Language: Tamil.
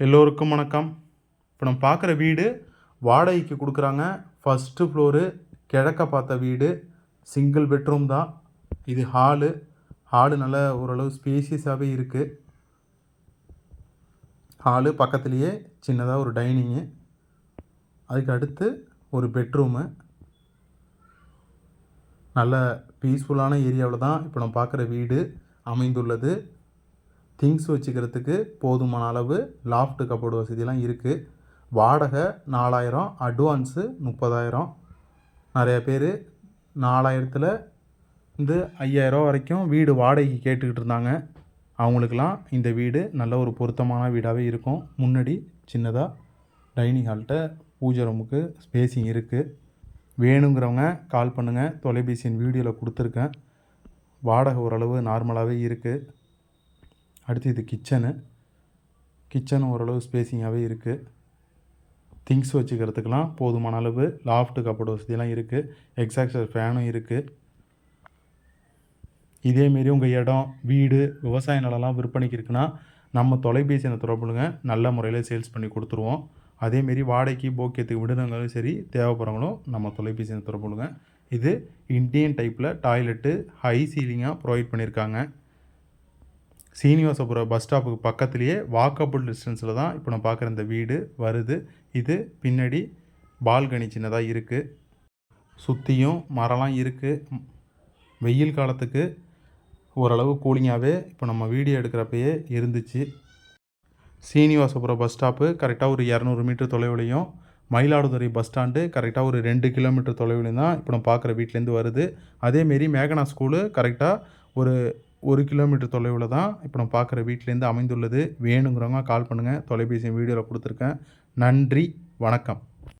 எல்லோருக்கும் வணக்கம். இப்போ நம்ம பார்க்குற வீடு வாடகைக்கு கொடுக்குறாங்க. ஃபஸ்ட்டு ஃப்ளோரு கிழக்க பார்த்த வீடு. சிங்கிள் பெட்ரூம் தான். இது ஹாலு ஹாலு நல்ல ஓரளவு ஸ்பேசியஸாகவே இருக்குது ஹாலு பக்கத்துலேயே சின்னதாக ஒரு டைனிங்கு அதுக்கு அடுத்து ஒரு பெட்ரூமு நல்ல பீஸ்ஃபுல்லான ஏரியாவில் தான் இப்போ நம்ம பார்க்குற வீடு அமைந்துள்ளது. திங்ஸ் வச்சுக்கிறதுக்கு போதுமான அளவு லாஃப்ட் கப்போர்டு வசதியெலாம் இருக்குது வாடகை நாலாயிரம் அட்வான்ஸு முப்பதாயிரம். நிறைய பேர் நாலாயிரத்தில் இருந்து ஐயாயிரம் வரைக்கும் வீடு வாடகைக்கு கேட்டுக்கிட்டு இருந்தாங்க. அவங்களுக்கெல்லாம் இந்த வீடு நல்ல ஒரு பொருத்தமான வீடாகவே இருக்கும். முன்னாடி சின்னதாக டைனிங் ஹால்கிட்ட பூஜை ரூமுக்கு ஸ்பேஸிங் இருக்குது வேணுங்கிறவங்க கால் பண்ணுங்கள் தொலைபேசியின் வீடியோவில் கொடுத்துருக்கேன். வாடகை ஓரளவு நார்மலாகவே இருக்குது அடுத்து இது கிச்சனு கிச்சன் ஓரளவு ஸ்பேஸிங்காகவே இருக்குது திங்ஸ் வச்சுக்கிறதுக்கெலாம் போதுமான அளவு லாஃப்ட் கப்போர்ட் வசதியெல்லாம் இருக்குது எக்ஸாக்சர் ஃபேனும் இருக்குது இதேமாரி உங்கள் இடம் வீடு விவசாய நிலம்லாம் விற்பனைக்கு இருக்குன்னா நம்ம தொலைபேசி எண்ணை தொடர்புங்க நல்ல முறையில் சேல்ஸ் பண்ணி கொடுத்துருவோம். அதேமாரி வாடகைக்கு போக்கியத்துக்கு விடுறவங்களும் சரி தேவைப்படுறவங்களும் நம்ம தொலைபேசி எண்ணை தொடர்புங்க இது இந்தியன் டைப்பில் டாய்லெட்டு ஹை சீலிங்காக ப்ரொவைட் பண்ணியிருக்காங்க சீனிவாசபுரம் பஸ் ஸ்டாப்புக்கு பக்கத்துலேயே வாக்கபுள் டிஸ்டன்ஸில் தான் இப்போ நான் பார்க்குற இந்த வீடு வருது. இது பின்னாடி பால்கனி சின்னதாக இருக்குது சுற்றியும் மரம்லாம் இருக்குது வெயில் காலத்துக்கு ஓரளவு கூலிங்காகவே இப்போ நம்ம வீடியோ எடுக்கிறப்பயே இருந்துச்சு. சீனிவாசபுரம் பஸ் ஸ்டாப்பு கரெக்டாக ஒரு இரநூறு மீட்டர் தொலைவுலையும் மயிலாடுதுறை பஸ் ஸ்டாண்டு கரெக்டாக ஒரு ரெண்டு கிலோமீட்டர் தொலைவுலையும் தான் இப்போ நம்ம பார்க்குற வீட்டிலேருந்து வருது. அதேமாரி மேகனா ஸ்கூலு கரெக்டாக ஒரு ஒரு கிலோமீட்டர் தொலைவில் தான் இப்போ நான் பார்க்குற வீட்டிலேருந்து அமைந்துள்ளது. வேணுங்கிறவங்க கால் பண்ணுங்கள் தொலைபேசி வீடியோவில் கொடுத்துருக்கேன். நன்றி. வணக்கம்.